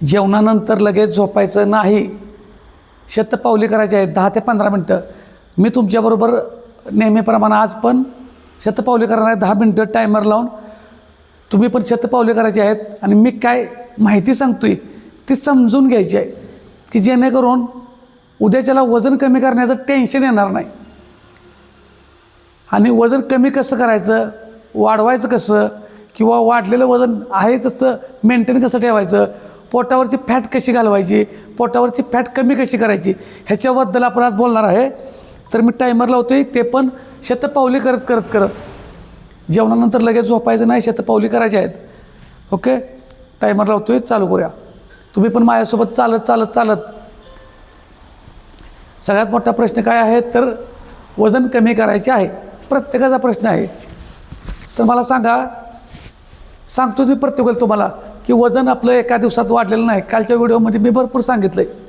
जेवणानंतर लगेच झोपायचं नाही. शतपावली करायची आहेत दहा ते पंधरा मिनटं. मी तुमच्याबरोबर नेहमीप्रमाणे आज पण शतपावली करणार आहे दहा मिनटं टायमर लावून तुम्ही पण शतपावली करायची आहेत आणि मी काय माहिती सांगतो आहे ती समजून घ्यायची आहे की जेणेकरून उद्याच्याला वजन कमी करण्याचं टेन्शन येणार नाही. आणि वजन कमी कसं करायचं वाढवायचं कसं किंवा वाढलेलं वजन आहे तसं मेंटेन कसं ठेवायचं पोटावरची फॅट कशी घालवायची? पोटावरची फॅट कमी कशी करायची? ह्याच्याबद्दल आपण आज बोलणार आहे. तर मी टायमर लावतो आहे ते पण शतपावली करत करत करत. जेवणानंतर लगेच झोपायचं नाही शतपावली करायचे आहेत. ओके? टायमर लावतो आहे चालू करूया. तुम्ही पण माझ्यासोबत चालत चालत चालत. सगळ्यात मोठा प्रश्न काय आहे? तर वजन कमी करायचे आहे. प्रत्येकाचा प्रश्न आहे. तर मला सांगा सांगतो मी प्रत्येकाला तुम्हाला. की वजन आपलं एका दिवसात वाढलेलं नाही. कालच्या व्हिडिओमध्ये मी भरपूर सांगितलं आहे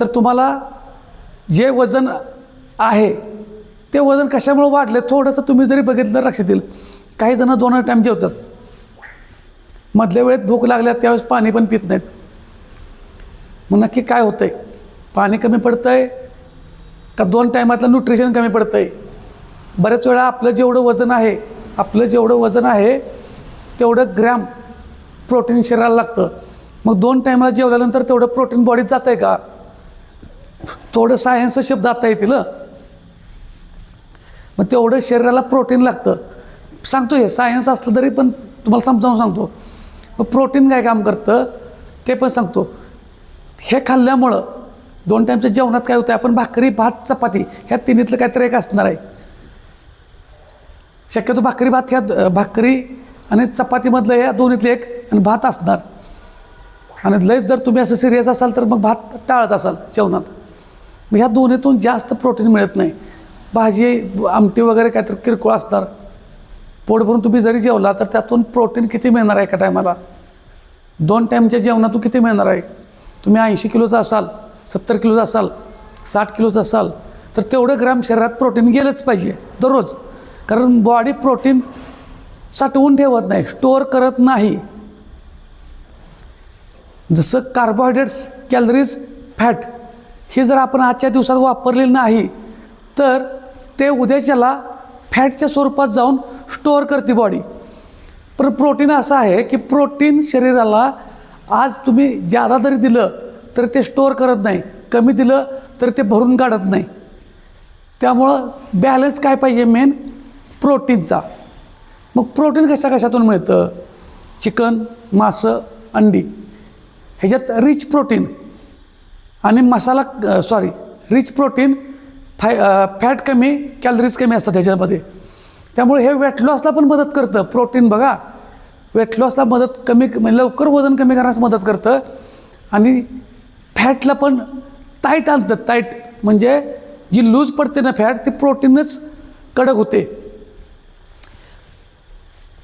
तर तुम्हाला जे वजन आहे ते वजन कशामुळे वाढलं थोडंसं तुम्ही जरी बघितलं लक्षात येईल. काही जणं दोन टाईम जेवतात. मधल्या वेळेत भूक लागल्या त्यावेळेस पाणी पण पित नाहीत. मग नक्की काय होतं आहे पाणी कमी पडतं आहे का दोन टायमातलं न्यूट्रिशन कमी पडतं आहे बऱ्याच वेळा आपलं जेवढं वजन आहे आपलं जेवढं वजन आहे तेवढं ग्रॅम प्रोटीन शरीराला लागतं. मग दोन टायमाला जेवल्यानंतर तेवढं प्रोटीन बॉडीत जात आहे का? थोडं सायन्स शब्द आता येतील मग तेवढं शरीराला प्रोटीन लागतं. सांगतो हे सायन्स असलं तरी पण तुम्हाला समजावून सांगतो. मग प्रोटीन काय काम करतं? ते पण सांगतो. हे खाल्ल्यामुळं दोन टाईमच्या जेवणात काय होतं आपण भाकरी भात चपाती ह्या तिन्हीतलं काहीतरी एक असणार आहे. शक्यतो भाकरी भात ह्या भाकरी आणि चपातीमधलं या दोन्हीतलं एक आणि भात असणार. आणि लयच जर तुम्ही असं सिरियस असाल तर मग भात टाळत असाल जेवणात. मग ह्या दोन्हीतून जास्त प्रोटीन मिळत नाही. भाजी आमटी वगैरे काहीतरी किरकोळ असणार. पोट भरून तुम्ही जरी जेवला तर त्यातून प्रोटीन किती मिळणार आहे एका टायमाला दोन टाईमच्या जेवणातून किती मिळणार आहे? तुम्ही ऐंशी किलोचा असाल सत्तर किलोचा असाल साठ किलोचा असाल तर तेवढं ग्राम शरीरात प्रोटीन गेलंच पाहिजे दररोज. कारण बॉडी प्रोटीन साठवून ठेवत नाही स्टोअर करत नाही. जसं कार्बोहायड्रेट्स कॅलरीज फॅट हे जर आपण आजच्या दिवसात वापरले नाही तर ते उद्याच्याला फॅटच्या स्वरूपात जाऊन स्टोअर करते बॉडी पण प्रोटीन असं आहे की प्रोटीन शरीराला आज तुम्ही जादा जरी दिलं तर ते स्टोअर करत नाही. कमी दिलं तर ते भरून काढत नाही. त्यामुळं बॅलन्स काय पाहिजे मेन प्रोटीनचा मग प्रोटीन कशा कशातून मिळतं? चिकन मासं अंडी. ह्याच्यात रिच प्रोटीन आणि मसाला सॉरी रिच प्रोटीन फाय फॅट कमी कॅलरीज कमी असतात ह्याच्यामध्ये. त्यामुळे हे वेट लॉसला पण मदत करतं. प्रोटीन बघा वेट लॉसला मदत कमी म्हणजे लवकर वजन कमी करण्यास मदत करतं. आणि फॅटला पण टाईट आणतं. टाईट म्हणजे जी लूज पडते ना फॅट ती प्रोटीनच कडक होते.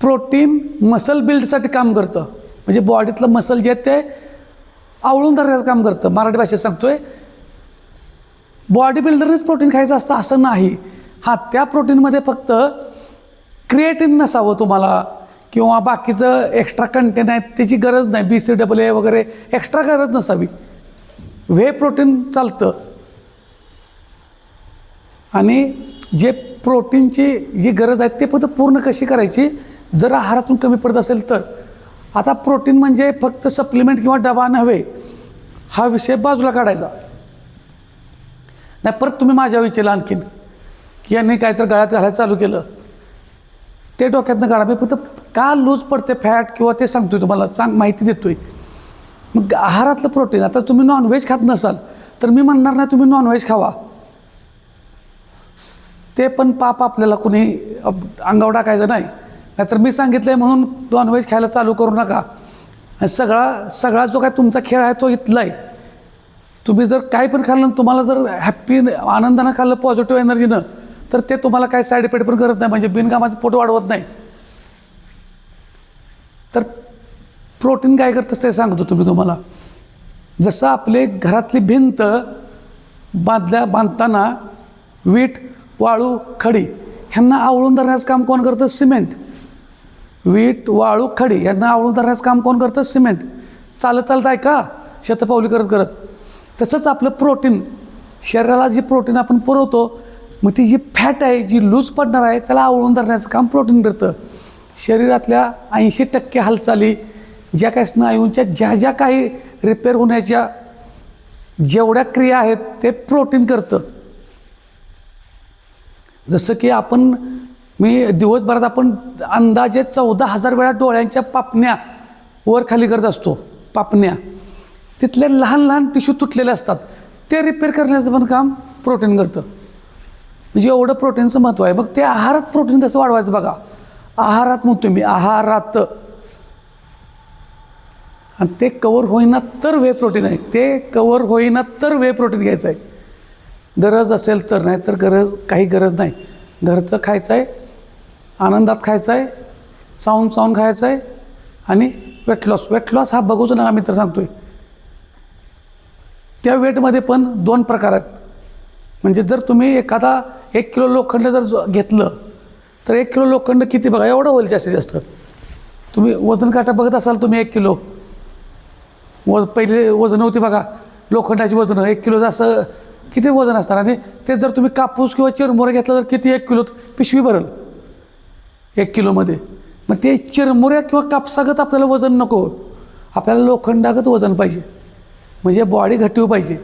प्रोटीन मसल बिल्डसाठी काम करतं. म्हणजे बॉडीतलं मसल जे आहे ते आवळून धरण्याचं काम करतं. मराठी भाषेत सांगतोय बॉडी बिल्डरनेच प्रोटीन खायचं असतं असं नाही. हा त्या प्रोटीनमध्ये फक्त क्रिएटिन नसावं तुम्हाला. किंवा बाकीचं एक्स्ट्रा कंटेन आहे त्याची गरज नाही. बी सी डबल ए वगैरे एक्स्ट्रा गरज नसावी. व्हे प्रोटीन चालतं. आणि जे प्रोटीनची जी गरज आहे ते फक्त पूर्ण कशी करायची? जर आहारातून कमी पडत असेल तर. आता प्रोटीन म्हणजे फक्त सप्लिमेंट किंवा डबा नव्हे हा विषय बाजूला काढायचा. नाही परत तुम्ही माझ्या विचारलं आणखीन की यांनी काहीतरी गळ्यात घालायला चालू केलं. ते डोक्यातनं काढा. मी फक्त का लूज पडते फॅट किंवा ते सांगतोय तुम्हाला चांग माहिती देतोय. मग आहारातलं प्रोटीन आता तुम्ही नॉनव्हेज खात नसाल तर मी म्हणणार नाही तुम्ही नॉनव्हेज खावा. ते पण पाप आपल्याला कुणी अंगावर टाकायचं नाही. नाहीतर मी सांगितलं आहे म्हणून नॉनव्हेज खायला चालू करू नका. आणि सगळा सगळा जो काय तुमचा खेळ आहे तो इथला आहे. तुम्ही जर काय पण खाल्लं आणि तुम्हाला जर हॅप्पी आनंदानं खाल्लं पॉझिटिव्ह एनर्जीनं तर ते तुम्हाला काही साईड इफेक्ट पण करत नाही. म्हणजे बिनकामाचं पोट वाढवत नाही. तर प्रोटीन काय करतं ते सांगतो तुम्ही तुम्हाला. जसं आपले घरातली भिंत बांधल्या बांधताना वीट वाळू खडी ह्यांना आवळून धरण्याचं काम कोण करतं? सिमेंट. वीट वाळू खडी यांना आवळून धरण्याचं काम कोण करतं? सिमेंट. चालत चालत आहे का? शतपावली करत करत. तसंच आपलं प्रोटीन शरीराला जी प्रोटीन आपण पुरवतो मग ती जी फॅट आहे जी लूज पडणार आहे त्याला आवळून धरण्याचं काम प्रोटीन करतं. शरीरातल्या ऐंशी टक्के हालचाली ज्या काही स्नायूंच्या ज्या ज्या काही रिपेअर होण्याच्या जेवढ्या क्रिया आहेत ते प्रोटीन करतं. जसं की आपण मी दिवसभरात आपण अंदाजे चौदा हजार वेळा डोळ्यांच्या पापण्या वर खाली करत असतो पापण्या. तिथले लहान लहान टिश्यू तुटलेले असतात ते रिपेअर करण्याचं पण काम प्रोटीन करतं. म्हणजे एवढं प्रोटीनचं महत्त्व आहे. मग ते आहारात प्रोटीन कसं वाढवायचं बघा. आहारात म्हणतो मी आहारात. आणि ते कवर होईना तर वे प्रोटीन आहे. ते कवर होईना तर वे प्रोटीन घ्यायचं आहे. गरज असेल तर नाही तर गरज काही गरज नाही. घरचं खायचं आहे आनंदात खायचं आहे चावून चावून खायचं आहे आणि वेट लॉस वेट लॉस हा बघूच नका मित्र तर सांगतो आहे त्या वेटमध्ये पण दोन प्रकार आहेत. म्हणजे जर तुम्ही एखादा एक किलो लोखंड जर घेतलं तर एक किलो लोखंड किती बघा एवढं होईल जास्तीत जास्त. तुम्ही वजन काटा बघत असाल तुम्ही एक किलो. व पहिले वजन होती बघा लोखंडाची वजनं एक किलो असं किती वजन असणार? आणि ते जर तुम्ही कापूस किंवा चिरमुरे घेतलं तर किती एक किलो? पिशवी भरल. एक किलोमध्ये. मग ते चिरमुऱ्या किंवा कापसागत आपल्याला वजन नको. आपल्याला लोखंडागत वजन पाहिजे. म्हणजे बॉडी घटीव पाहिजे.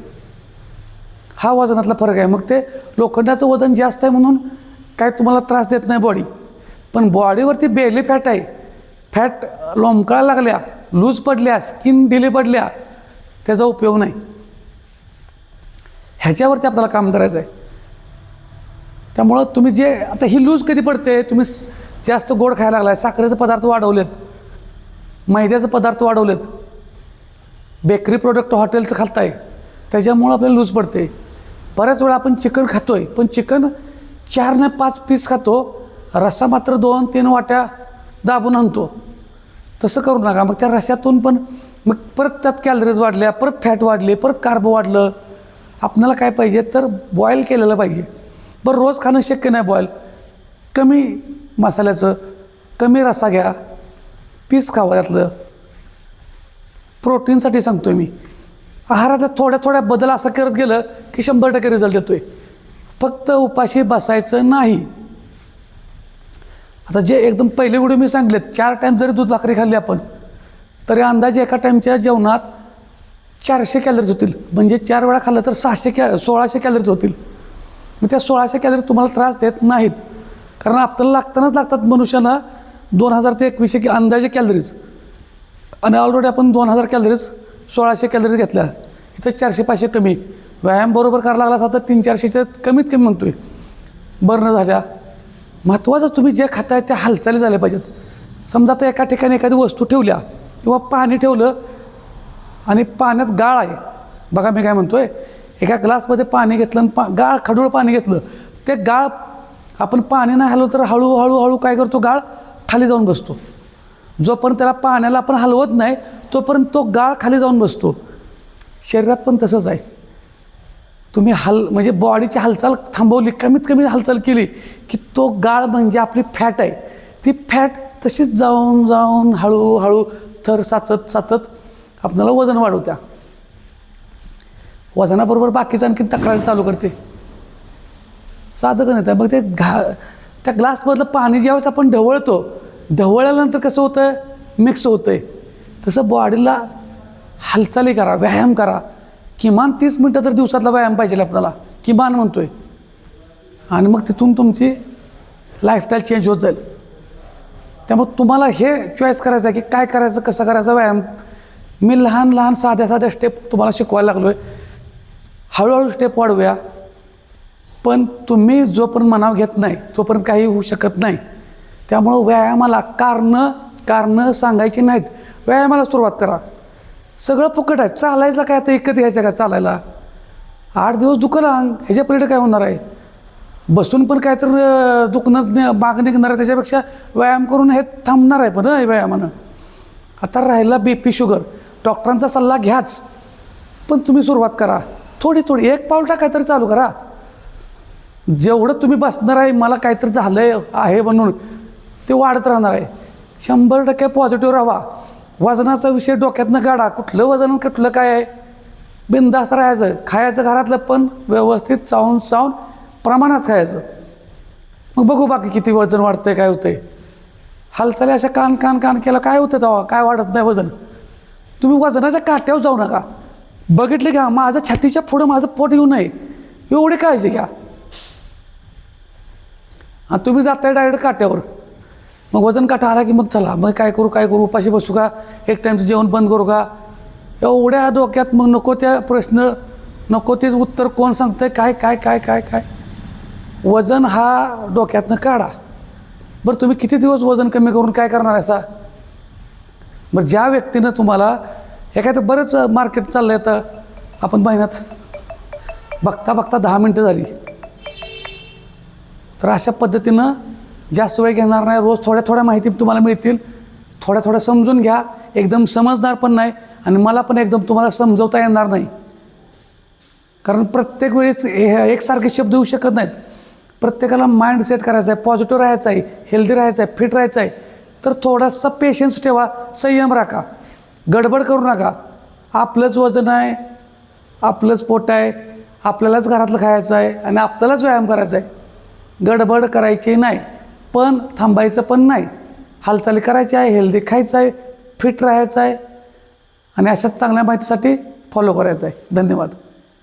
हा वजनातला फरक आहे. मग ते लोखंडाचं वजन जास्त आहे म्हणून काय तुम्हाला त्रास देत नाही बॉडी पण बॉडीवरती बेली फॅट आहे. फॅट लोंबकाळा लागल्या लूज पडल्या स्किन डिले पडल्या त्याचा उपयोग नाही. ह्याच्यावरती आपल्याला काम करायचं आहे त्यामुळं तुम्ही जे आता ही लूज कधी पडते? तुम्ही जास्त गोड खायला लागलाय. साखरेचे पदार्थ वाढवलेत. मैद्याचे पदार्थ वाढवलेत. बेकरी प्रोडक्ट हॉटेलचं खाताय त्याच्यामुळं आपल्याला लूज पडते बऱ्याच वेळा आपण चिकन खातोय पण चिकन चार ने पाच पीस खातो. रस्सा मात्र दोन तीन वाट्या दाबून आणतो. तसं करू नका. मग त्या रश्यातून पण मग परत त्यात कॅलरीज वाढल्या परत फॅट वाढले परत कार्ब वाढलं. आपल्याला काय पाहिजे? तर बॉईल केलेलं पाहिजे. बरं रोज खाणं शक्य नाही बॉईल कमी मसाल्याचं कमी रस्सा घ्या पीस खावा त्यातलं. प्रोटीनसाठी सांगतो आहे मी. आहारात थोड्या थोड्या बदल असं करत गेलं की शंभर टक्के रिझल्ट येतोय. फक्त उपाशी बसायचं नाही. आता जे एकदम पहिले व्हिडिओ मी सांगलेत चार टाईम जरी दूध भाकरी खाल्ली आपण तरी अंदाजे एका टाईमच्या जेवणात चारशे कॅलरीज होतील. म्हणजे चार वेळा खाल्लं तर सहाशे कॅ सोळाशे कॅलरीज होतील. मग त्या सोळाशे कॅलरीज तुम्हाला त्रास देत नाहीत. कारण आपल्याला लागतानाच लागतात मनुष्याला दोन हजार ते एकवीसशे की अंदाजे कॅलरीज आणि ऑलरेडी आपण दोन हजार कॅलरीज सोळाशे कॅलरीज घेतल्या. इथं चारशे पाचशे कमी. व्यायाम बरोबर करायला लागला असता तर तीन चारशेच्या कमीत कमी म्हणतो आहे बर्न झाल्या. महत्त्वाचं तुम्ही जे खाताय त्या हालचाली झाल्या पाहिजेत. समजा आता एका ठिकाणी एखादी वस्तू ठेवल्या किंवा पाणी ठेवलं आणि पाण्यात गाळ आहे. बघा मी काय म्हणतो आहे एका ग्लासमध्ये पाणी घेतलं आणि पा गाळ खडूळ पाणी घेतलं. ते गाळ आपण पाणी नाही हलवलं तर हळूहळू हळू काय करतो? गाळ खाली जाऊन बसतो. जोपर्यंत त्याला पाण्याला आपण हलवत नाही तोपर्यंत तो गाळ खाली जाऊन बसतो. शरीरात पण तसंच आहे. तुम्ही हल म्हणजे बॉडीची हालचाल थांबवली कमीत कमी हालचाल केली की तो गाळ म्हणजे आपली फॅट आहे. ती फॅट तशीच जाऊन जाऊन हळूहळू थर साचत साचत आपल्याला वजन वाढवत्या. वजनाबरोबर बाकीचं आणखी तक्रारी चालू करते. साधं का नाही मग ते घा त्या ग्लासमधलं पाणी ज्यावेळेस आपण ढवळतो ढवळल्यानंतर कसं होतं मिक्स होतं आहे तसं बॉडीला हालचाली करा व्यायाम करा. किमान तीस मिनटं तर दिवसातला व्यायाम पाहिजे आपल्याला. किमान आहे आणि मग तिथून तुमची लाईफस्टाईल चेंज होत जाईल. त्यामुळे तुम्हाला हे चॉईस करायचं आहे की काय करायचं कसं करायचं व्यायाम. मी लहान लहान साध्या साध्या स्टेप तुम्हाला शिकवायला लागलो आहे हळूहळू स्टेप वाढवूया. पण तुम्ही जोपर्यंत मनाव घेत नाही तोपर्यंत काही होऊ शकत नाही. त्यामुळं व्यायामाला कारणं कारणं सांगायची नाहीत. व्यायामाला सुरुवात करा. सगळं फुकट आहे. चालायचं काय आता एकत घ्यायचं का चालायला? आठ दिवस दुखलं अंग ह्याच्या पलीकडे काय होणार आहे? बसून पण काय तर दुखणं माग निघणार आहे. त्याच्यापेक्षा व्यायाम करून हे थांबणार आहे पण हे व्यायामानं. आता राहिला बी पी शुगर. डॉक्टरांचा सल्ला घ्याच. पण तुम्ही सुरुवात करा. थोडी थोडी एक पाऊल टाकाय तरी चालू करा. जेवढं तुम्ही बसणार आहे मला काहीतरी झालं आहे म्हणून ते वाढत राहणार आहे. शंभर टक्के पॉझिटिव्ह राहा. वजनाचा विषय डोक्यातनं काढा कुठलं वजन कुठलं काय आहे? बिंदास राहायचं. खायचं घरातलं पण व्यवस्थित चावून चावून प्रमाणात खायचं. मग बघू बाकी किती वजन वाढतंय काय होतंय. हालचाली अशा कान कान कान केलं काय होतं तेव्हा? काय वाढत नाही वजन. तुम्ही वजनाच्या काट्यावर जाऊ नका. बघितले घ्या माझं छातीच्या पुढं माझं पोट येऊ नये. एवढी काळजी घ्या. आणि तुम्ही जाताय डायरेक्ट काट्यावर. मग वजन काटा आला की मग चला मग काय करू काय करू उपाशी बसू का? एक टाईमचं जेवण बंद करू का? एवढ्या डोक्यात मग नको त्या प्रश्न नको तेच उत्तर कोण सांगतंय? काय काय काय काय काय? वजन हा डोक्यातनं काढा. बरं तुम्ही किती दिवस वजन कमी करून काय करणार असा? बरं ज्या व्यक्तीनं तुम्हाला एखादं बरंच मार्केट चाललं आहे तर आपण महिन्यात बघता बघता दहा मिनटं झाली. तर अशा पद्धतीनं जास्त वेळ घेणार नाही. रोज थोड्या थोड्या माहिती तुम्हाला मिळतील. थोड्या थोड्या समजून घ्या. एकदम समजणार पण नाही आणि मला पण एकदम तुम्हाला समजवता येणार नाही. कारण प्रत्येक वेळेस हे एकसारखे शब्द येऊ शकत नाहीत. प्रत्येकाला माइंड सेट करायचा आहे पॉझिटिव्ह राहायचं आहे हेल्दी राहायचं आहे फिट राहायचं आहे. तर थोडासा पेशन्स ठेवा संयम राखा. गडबड करू नका. आपलंच वजन आहे आपलंच पोट आहे आपल्यालाच घरातलं खायचं आहे आणि आपल्यालाच व्यायाम करायचा आहे. गडबड करायची नाही पण थांबायचं पण नाही. हालचाली करायची आहे हेल्दी खायचं आहे फिट राहायचं आहे आणि अशाच चांगल्या माहितीसाठी फॉलो करायचं आहे. धन्यवाद.